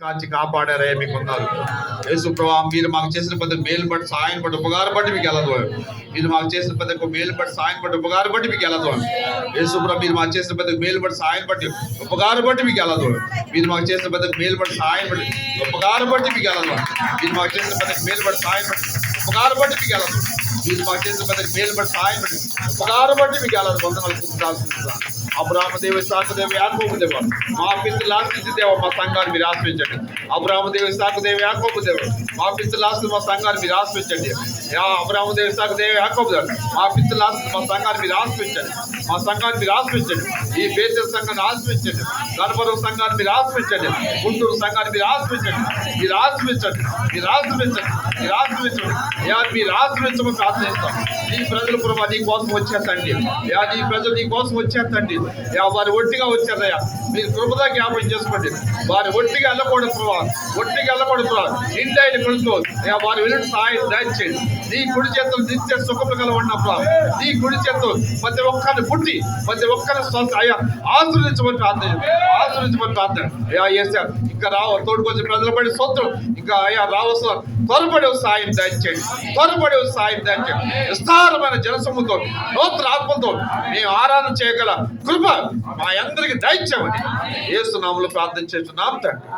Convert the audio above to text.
కాచి కాపాడారయ్యా మీకు ఉన్నారు యేసు ప్రభా మీరు మాకు చేసిన ప్రతి మేలు బట్టి సాయం బట్టి ఉపకారం బట్టి మీకు వెళ్ళదు మీరు మాకు చేసిన ప్రతి ఒక్క మేలు బట్టి సాయం బట్టి ఉపకారం బట్టి మీకు వెళ్ళదు యేసు ప్రభా మీరు మాకు చేసిన ప్రతి మేలు బట్టి సాయం బట్టి ఉపకారం బట్టి మీకు వెళ్ళదు మీరు మాకు చేసిన ప్రతి మేలు బట్టి సాయం బట్టి ఉపకారం బట్టి మీకు వెళ్ళదు మీరు మాకు చేసిన ప్రతి మేలు బట్టి సాయం బట్టి ఉపకారం బట్టి మీకు వెళ్ళదు మీరు మాకు చేసిన ప్రతి మేలు బట్టి సహాయం బట్టి ఉపకారం బట్టి మీకు ఎలా వందనాలు కూర్చుంటాల్సింది అబ్రాహ్మ దేవ సాకు దేవ మా పిల్లలు ఆశ్రయించి దేవ మా సంఘాన్ని మీరు ఆశ్రయించండి. అబ్రాహ్మ సాకుదేవి సాకు మా పిల్లలు ఆశ్రయించి మా సంఘాన్ని మీరు ఆశ్రయించండి. యా సాకుదేవి దేవ మా పిల్లలు ఆశ్రయించి మా సంఘాన్ని మీరు ఆశ్రయించండి. మా సంఘాన్ని మీరు ఆశ్రయించండి. ఈ పేద సంఘాన్ని ఆశ్రయించండి. గణపరం సంఘాన్ని మీరు ఆశ్రయించండి. గుంటూరు సంఘాన్ని మీరు ఆశ్రయించండి. మీరు ఆశ్రయించండి. మీరు ఆశ్రయించండి. మీరు ఆశ్రయించండి. మీరు ఆశ్రయించమని ప్రార్థిస్తాం నీ ప్రజలు ప్రభా నీ కోసం వచ్చేస్తండి. యా నీ ప్రజలు నీ కోసం వచ్చేస్తండి. యా వారు ఒట్టిగా వచ్చారయ్యా మీరు కృపదా జ్ఞాపకం చేసుకోండి. వారు ఒట్టిగా వెళ్ళకూడదు ప్రభా. ఒట్టిగా వెళ్ళకూడదు ప్రభా. ఇండైన కొడుతూ యా వారు వెళ్ళి సహాయం దయచేయండి. నీ కుడి చేతులు నిత్య సుఖము కల ఉన్నప్పుడు నీ కుడి చేతులు ప్రతి ఒక్కరిని పుట్టి ప్రతి ఒక్కరిని స్వంత అయ్యా ఆశ్రయించమని ప్రార్థన ఆశ్రయించమని ప్రార్థన అయ్యా ఏసా ఇంకా రావు తోడుకొచ్చి ప్రజల పడి సొంతం ఇంకా అయ్యా రావస్తున్న త్వరపడి ఒక సాయం దయచేయండి. త్వరపడి సాయం దయచేయండి విస్తారమైన జనసముతో నూతన ఆత్మతో మేము ఆరాధన చేయగల కృప మా అందరికి దయచేమని ఏసునాములు ప్రార్థన చేస్తున్నాం తండ్రి.